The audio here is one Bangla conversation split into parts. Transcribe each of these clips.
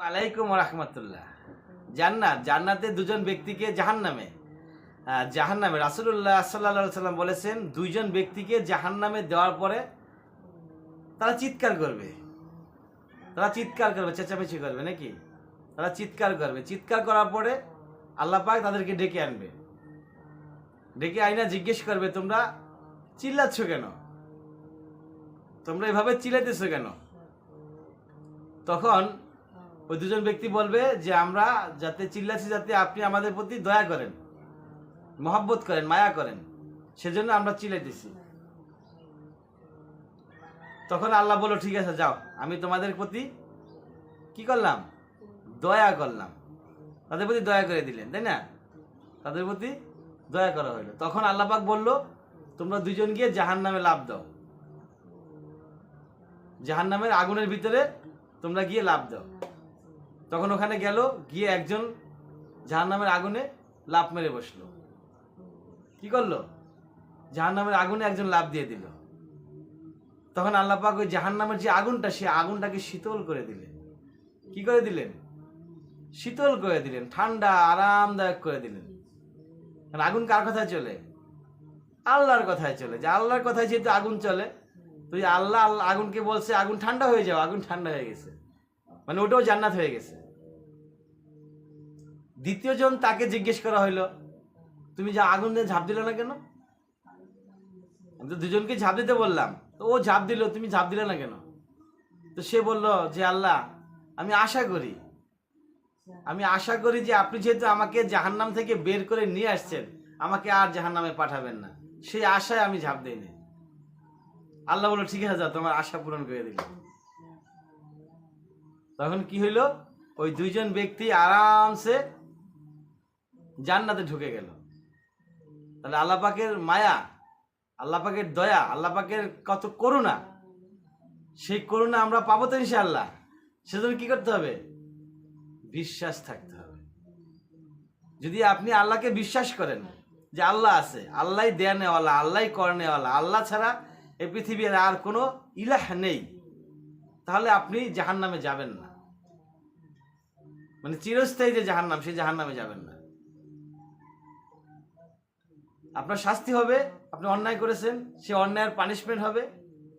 আলাইকুম রহমতুল্লাহ। জান্নাত, জান্নাতে দুজন ব্যক্তিকে জাহান নামে জাহান নামে রাসুল্লাহ সাল্লা সাল্লাম বলেছেন, দুইজন ব্যক্তিকে জাহান নামে দেওয়ার পরে তারা চিৎকার করবে। তারা চিৎকার করবে, চেঁচামেচি করবে নাকি? তারা চিৎকার করবে। চিৎকার করার পরে আল্লাহ পাক তাদেরকে ডেকে আনবে। ডেকে আইনা জিজ্ঞেস করবে, তোমরা চিল্লাচ্ছ কেন? তোমরা এভাবে চিল্লাইতেছো কেন? তখন ওই দুজন ব্যক্তি বলবে যে আমরা যাতে চিল্লাচ্ছি যাতে আপনি আমাদের প্রতি দয়া করেন, মহাব্বত করেন, মায়া করেন, সেজন্য আমরা চিল্লাইতেছি। তখন আল্লাহ বলল, ঠিক আছে, যাও। আমি তোমাদের প্রতি কি করলাম? দয়া করলাম। তাদের প্রতি দয়া করে দিলেন, তাই না? তাদের প্রতি দয়া করা হইল। তখন আল্লাহ পাক বলল, তোমরা দুজন গিয়ে জাহান নামে লাভ দাও। জাহান নামের আগুনের ভিতরে তোমরা গিয়ে লাভ দাও। তখন ওখানে গেল, গিয়ে একজন জাহান নামের আগুনে লাভ মেরে বসল। কি করল? জাহান নামের আগুনে একজন লাভ দিয়ে দিল। তখন আল্লাহ পাক ওই জাহান নামের যে আগুনটা, সে আগুনটাকে শীতল করে দিলেন কি করে দিলেন? শীতল করে দিলেন, ঠান্ডা, আরামদায়ক করে দিলেন। আগুন কার কথায় চলে? আল্লাহর কথায় চলে। যে আল্লাহর কথায় যেহেতু আগুন চলে, তো এই আল্লাহ আল্লাহ আগুনকে বলছে, আগুন ঠান্ডা হয়ে যাও, আগুন ঠান্ডা হয়ে গেছে। মানে ওটাও জান্নাত হয়ে গেছে। দ্বিতীয় জন তাকে জিজ্ঞেস করা হইল, তুমি যে আগুন দিয়ে ঝাঁপ দিলে না কেন? আমি তো দুজনকে ঝাঁপ দিতে বললাম। তো ও ঝাঁপ দিল, তুমি ঝাঁপ দিলে না কেন? তো সে বলল যে, আল্লাহ, আমি আশা করি, আমি আশা করি যে আপনি যেহেতু আমাকে জাহান্নাম থেকে বের করে নিয়ে আসছেন, আমাকে আর জাহান্নামে পাঠাবেন না। সেই আশায় আমি ঝাঁপ দিইনি। আল্লাহ বলল, ঠিক আছে তোমার আশা পূরণ করে দিল তখন কি হইল? ওই দুইজন ব্যক্তি আরামসে জান্নাতে ঢুকে গেল। তাহলে আল্লাহ পাকের মায়া, আল্লাহ পাকের দয়া, আল্লাহ পাকের কত করুণা, সেই করুণা আমরা পাবো তো ইনশাআল্লাহ। সেজন্য কি করতে হবে? বিশ্বাস থাকতে হবে। যদি আপনি আল্লাহকে বিশ্বাস করেন যে আল্লাহ আছে আল্লাহ দেয়া নেওয়ালা আল্লাহ কর নেওয়ালা আল্লাহ ছাড়া এই পৃথিবীর আর কোনো ইলাহ নেই, তাহলে আপনি জাহান নামে যাবেন না। মানে চিরস্থায়ী যে জাহান নাম সেই জাহান নামে যাবেন না। আপনার শাস্তি হবে, আপনি অন্যায় করেছেন, সে অন্যায়ের পানিশমেন্ট হবে।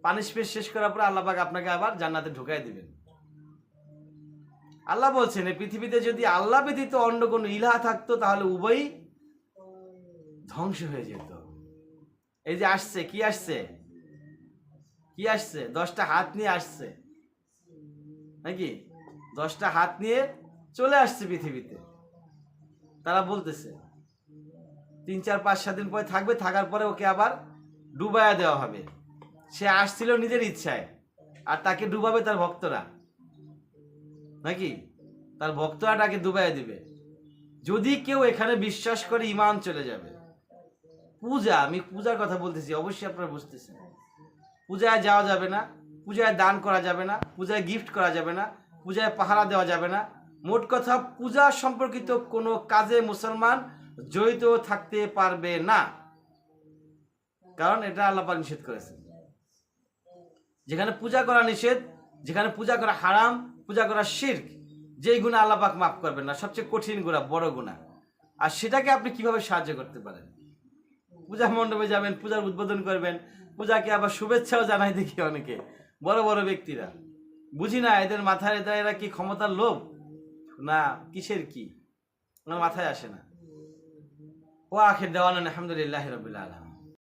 পানিশমেন্ট শেষ করার পর আল্লাহ আপনাকে আবার জান্নাতে ঢুকাই দিবেন। আল্লাহ বলছেন, এই পৃথিবীতে যদি আল্লাহ ব্যতীত অন্য কোনো ইলাহা থাকতো, তাহলে উভয়ই ধ্বংস হয়ে যেত। এই যে আসছে, কি আসছে? কি আসছে? দশটা হাত নিয়ে আসছে। নাকি? দশটা হাত নিয়ে চলে আসছে পৃথিবীতে। তারা বলতেছে, তিন, চার, পাঁচ, সাত দিন পরে থাকবে, থাকার পরে ওকে আবার ডুবাইয়া দেওয়া হবে। সে আসছিল নিজের ইচ্ছায়, আর তাকে ডুবাবে তার ভক্তরা। নাকি? তার ভক্তরা তাকে ডুবাইয়া দিবে। যদি কেউ এখানে বিশ্বাস করে ইমান চলে যাবে। পূজা, আমি পূজার কথা বলতেছি, অবশ্যই আপনারা বুঝতেছেন। পূজায় যাওয়া যাবে না, পূজায় দান করা যাবে না, পূজায় গিফট করা যাবে না, পূজায় পাহারা দেওয়া যাবে না মোট কথা পূজা সম্পর্কিত কোনো কাজে মুসলমান জড়িত থাকতে পারবে না। কারণ এটা আল্লাপাক নিষেধ করেছে যেখানে পূজা করা নিষেধ, যেখানে পূজা করা হারাম, পূজা করা শির্ক, যেই গুণা আল্লাপাক মাফ করবেন না। সবচেয়ে কঠিন গুণা, বড় গুণা। আর সেটাকে আপনি কীভাবে সাহায্য করতে পারেন? পূজা মণ্ডপে যাবেন, পূজার উদ্বোধন করবেন, পূজাকে আবার শুভেচ্ছাও জানাই দেখি অনেকে, বড় বড় ব্যক্তিরা। বুঝি না, এদের মাথায় এরা কি ক্ষমতার লোভ? না কিসের কি? আমার মাথায় আসে না। ও আখের দেওয়ান আলহামদুলিল্লাহ রবিল্লা আলম